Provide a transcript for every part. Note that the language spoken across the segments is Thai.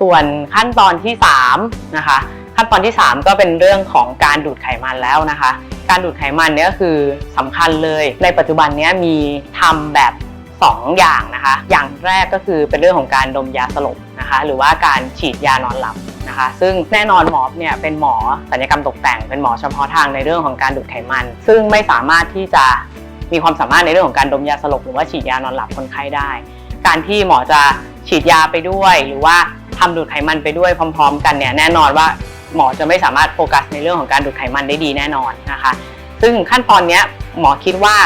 ส่วนขั้นตอนที่3นะคะขั้นตอนที่ 3 ก็เป็นเรื่องของการดูดไขมันแล้วนะคะ การดูดไขมันเนี่ยก็คือสำคัญเลย ในปัจจุบันนี้มีทำแบบ 2 อย่างนะคะ อย่างแรกก็คือเป็นเรื่องของการดมยาสลบนะคะ หรือว่าการฉีดยานอนหลับนะคะ ซึ่งแน่นอนหมอเนี่ยเป็นหมอศัลยกรรมตกแต่ง เป็นหมอเฉพาะทางในเรื่องของการดูดไขมัน ซึ่งไม่สามารถที่จะมีความสามารถในเรื่องของการดมยาสลบหรือว่าฉีดยานอนหลับคนไข้ได้ การที่หมอจะฉีดยาไปด้วยหรือว่า ทำดูดไขมันไปด้วยพร้อม ๆ กันเนี่ยแน่นอนว่าหมอจะไม่สามารถโฟกัสในเรื่องของการดูดไขมันได้ดีแน่นอนนะคะ ซึ่งขั้นตอนนี้หมอคิดว่า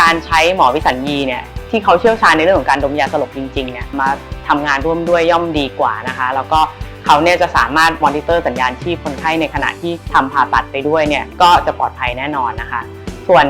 การใช้หมอวิสัญญีเนี่ยที่เขาเชี่ยวชาญในเรื่องของการดมยาสลบจริงๆเนี่ยมาทำงานร่วมด้วยย่อมดีกว่านะคะ แล้วก็เขาเนี่ยจะสามารถมอนิเตอร์สัญญาณชีพคนไข้ในขณะที่ทำผ่าตัดไปด้วยเนี่ยก็จะปลอดภัยแน่นอนนะคะ ส่วน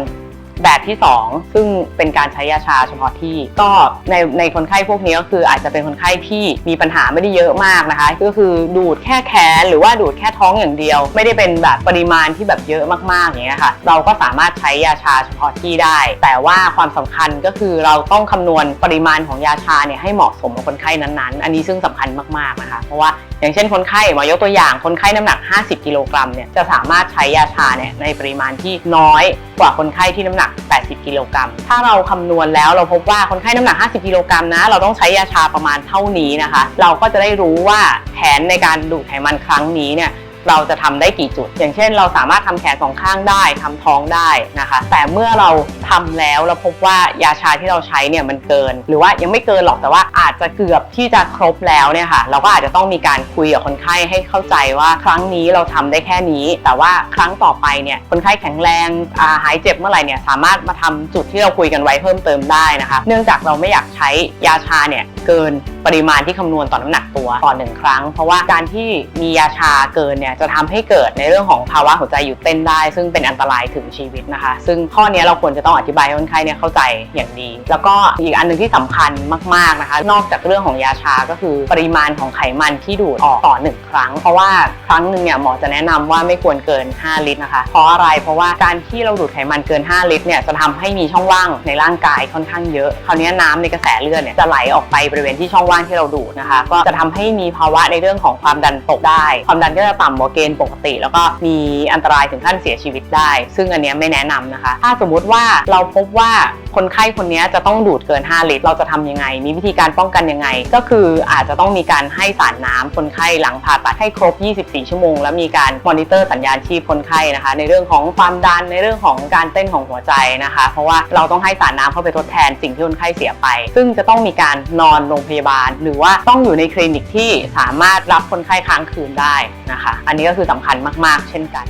แบบที่ 2 ซึ่งเป็นการใช้ยาชาเฉพาะที่ ก็ในในคนไข้พวกนี้ก็คืออาจจะเป็นคนไข้ที่มีปัญหาไม่ได้เยอะมากนะคะ ก็คือดูดแค่แขนหรือว่าดูดแค่ท้องอย่างเดียว ไม่ได้เป็นแบบปริมาณที่แบบเยอะมากๆอย่างเงี้ยค่ะ เราก็สามารถใช้ยาชาเฉพาะที่ได้ แต่ว่าความสำคัญก็คือเราต้องคำนวณปริมาณของยาชาเนี่ยให้เหมาะสมกับคนไข้นั้นๆ อันนี้ซึ่งสำคัญมากๆนะคะ เพราะว่าอย่างเช่นคนไข้หมอยกตัวอย่างคนไข้น้ำหนัก 50 กิโลกรัมเนี่ยจะสามารถใช้ยาชาเนี่ยในปริมาณที่น้อยกว่าคนไข้ที่น้ำหนัก80 กิโลกรัม ถ้าเราคำนวณแล้วเราพบว่าคนไข้น้ำหนัก 50 กิโลกรัมนะ เราต้องใช้ยาชาประมาณเท่านี้นะคะ เราก็จะได้รู้ว่าแผนในการดูดไขมันครั้งนี้เนี่ยเราจะทำได้กี่จุด อย่างเช่น เราสามารถทำแขนสองข้างได้ทำท้องได้นะคะ แต่เมื่อเรา ทำแล้วเราพบว่ายาชาที่เราใช้เนี่ยมันเกิน หรือว่ายังไม่เกินหรอกแต่ว่าอาจจะเกือบที่จะครบแล้วเนี่ยค่ะ เราก็อาจจะต้องมีการคุยกับคนไข้ให้เข้าใจว่าครั้งนี้เราทำได้แค่นี้ แต่ว่าครั้งต่อไปเนี่ยคนไข้แข็งแรงอาหายเจ็บเมื่อไหร่เนี่ยสามารถมาทำจุดที่เราคุยกันไว้เพิ่มเติมได้นะคะ เนื่องจากเราไม่อยากใช้ยาชาเนี่ยเกินปริมาณที่คำนวณต่อน้ำหนักตัวต่อหนึ่งครั้ง เพราะว่าการที่มียาชาเกินเนี่ยจะทำให้เกิดในเรื่องของภาวะหัวใจหยุดเต้นได้ ซึ่งเป็นอันตรายถึงชีวิตนะคะ ซึ่งข้อนี้เราควรจะต้องอธิบายให้คนไข้เนี่ยเข้าใจอย่างดี แล้วก็อีกอันหนึ่งที่สำคัญมากๆนะคะ นอกจากเรื่องของยาชาก็คือปริมาณของไขมันที่ดูดออกต่อหนึ่งครั้ง เพราะว่าครั้งหนึ่งเนี่ยหมอจะแนะนำว่าไม่ควรเกิน 5 ลิตรนะคะ เพราะอะไรเพราะว่าการที่เราดูดไขมันเกิน 5 ลิตรเนี่ยจะทำให้มีช่องว่างในร่างกายค่อนข้างเยอะคราวนี้น้ำในกระแสเลือดเนี่ยจะไหลออกไปบริเวณที่ช่องว่างที่เราดูดนะคะ ก็จะทำให้มีภาวะในเรื่องของความดันตกได้ ความดันก็จะต่ำกว่าเกณฑ์ปกติ แล้วก็มีอันตรายถึงขั้นเสียชีวิตได้ ซึ่งอันนี้ไม่แนะนำนะคะ ถ้าสมมุติว่าเราพบว่าคนไข้คนนี้จะต้องดูดเกิน 5 ลิตร เราจะทำยังไง มีวิธีการป้องกันยังไง ก็คืออาจจะต้องมีการให้สารน้ำคนไข้หลังผ่าตัดให้ครบ 24 ชั่วโมง แล้วมีการมอนิเตอร์สัญญาณชีพคนไข้นะคะ ในเรื่องของความดัน ในเรื่องของการเต้นของหัวใจนะคะ เพราะว่าเราต้องให้สารน้ำเข้าไปทดแทนสิ่งที่คนไข้เสียไป ซึ่งจะต้องมีการนอนโรงพยาบาล หรือว่าต้องอยู่ในคลินิกที่สามารถรับคนไข้ค้างคืนได้นะคะ อันนี้ก็คือสำคัญมาก ๆ เช่นกัน